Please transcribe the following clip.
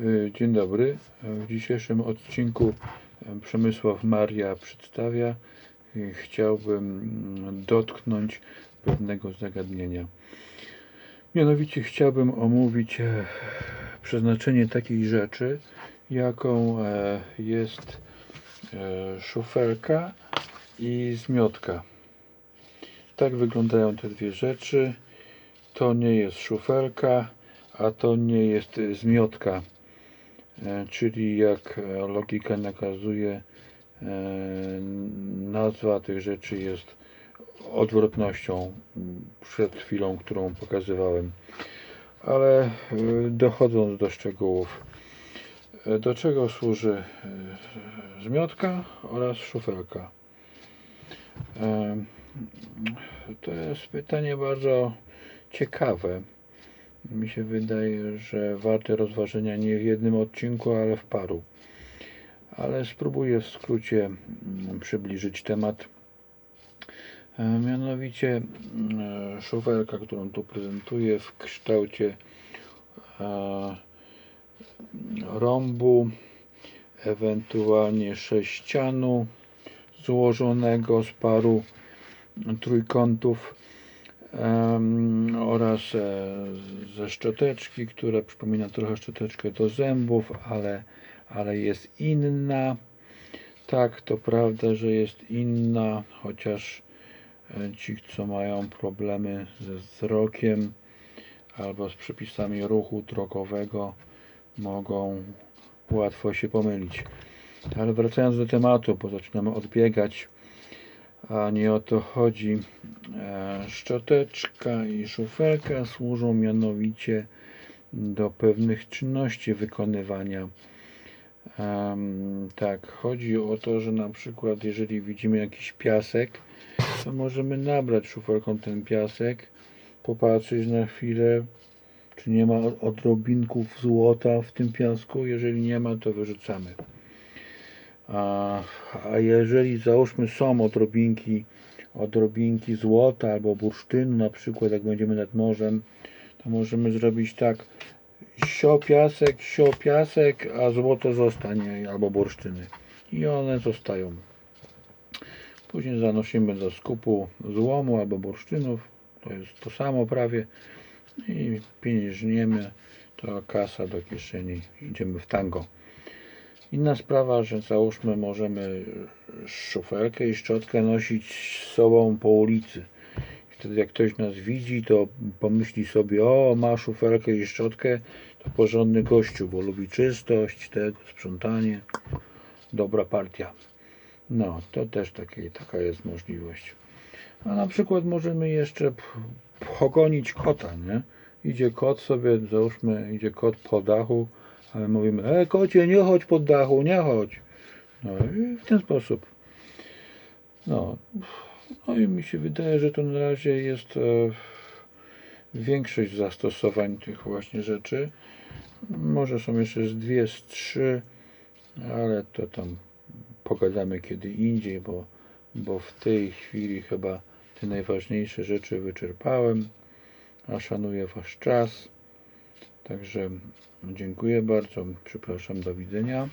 Y, Dzień dobry. W dzisiejszym odcinku e, Przemysław Maria przedstawia. i Chciałbym mm, dotknąć pewnego zagadnienia. Mianowicie chciałbym omówić e, przeznaczenie takiej rzeczy, jaką e, jest e, szufelka i zmiotka. Tak wyglądają te dwie rzeczy. To nie jest szufelka, a to nie jest zmiotka. E, Czyli jak e, logika nakazuje, e, nazwa tych rzeczy jest odwrotnością przed chwilą, którą pokazywałem. Ale dochodząc do szczegółów, do czego służy zmiotka oraz szufelka? To jest pytanie bardzo ciekawe. Mi się wydaje, że warte rozważenia nie w jednym odcinku, ale w paru. Ale spróbuję w skrócie mm, przybliżyć temat. E, Mianowicie mm, szufelka, którą tu prezentuję w kształcie e, rombu, ewentualnie sześcianu złożonego z paru trójkątów em, oraz e, ze szczoteczki, która przypomina trochę szczoteczkę do zębów, ale, ale jest inna. Tak, to prawda, że jest inna, chociaż e, ci, co mają problemy ze wzrokiem albo z przepisami ruchu drogowego, mogą łatwo się pomylić. Ale wracając do tematu, bo zaczynamy odbiegać, a nie o to chodzi. E, Szczoteczka i szufelka służą mianowicie do pewnych czynności wykonywania. Tak, chodzi o to, że na przykład jeżeli widzimy jakiś piasek, to możemy nabrać szufelką ten piasek, popatrzeć na chwilę, czy nie ma odrobinków złota w tym piasku. Jeżeli nie ma, to wyrzucamy. A, a jeżeli załóżmy są odrobinki, odrobinki złota albo bursztynu, na przykład jak będziemy nad morzem, to możemy zrobić tak, sio piasek, sio piasek, a złoto zostanie albo bursztyny. I one zostają. Później zanosimy do skupu złomu albo bursztynów, to jest to samo prawie i pieniężniemy, to kasa do kieszeni, idziemy w tango. Inna sprawa, że załóżmy możemy szufelkę i szczotkę nosić z sobą po ulicy. Wtedy jak ktoś nas widzi, to pomyśli sobie, o ma szufelkę i szczotkę, to porządny gościu, bo lubi czystość, tego, sprzątanie, dobra partia. No, to też takie, taka jest możliwość. A na przykład możemy jeszcze pogonić kota, nie? Idzie kot sobie, załóżmy, idzie kot po dachu, ale mówimy, e kocie, nie chodź pod dachu, nie chodź. No i w ten sposób. No, no i mi się wydaje, że to na razie jest e, większość zastosowań tych właśnie rzeczy. Może są jeszcze z dwie, z trzy, ale to tam pogadamy kiedy indziej, bo, bo w tej chwili chyba te najważniejsze rzeczy wyczerpałem, a szanuję Wasz czas. Także dziękuję bardzo, przepraszam, do widzenia.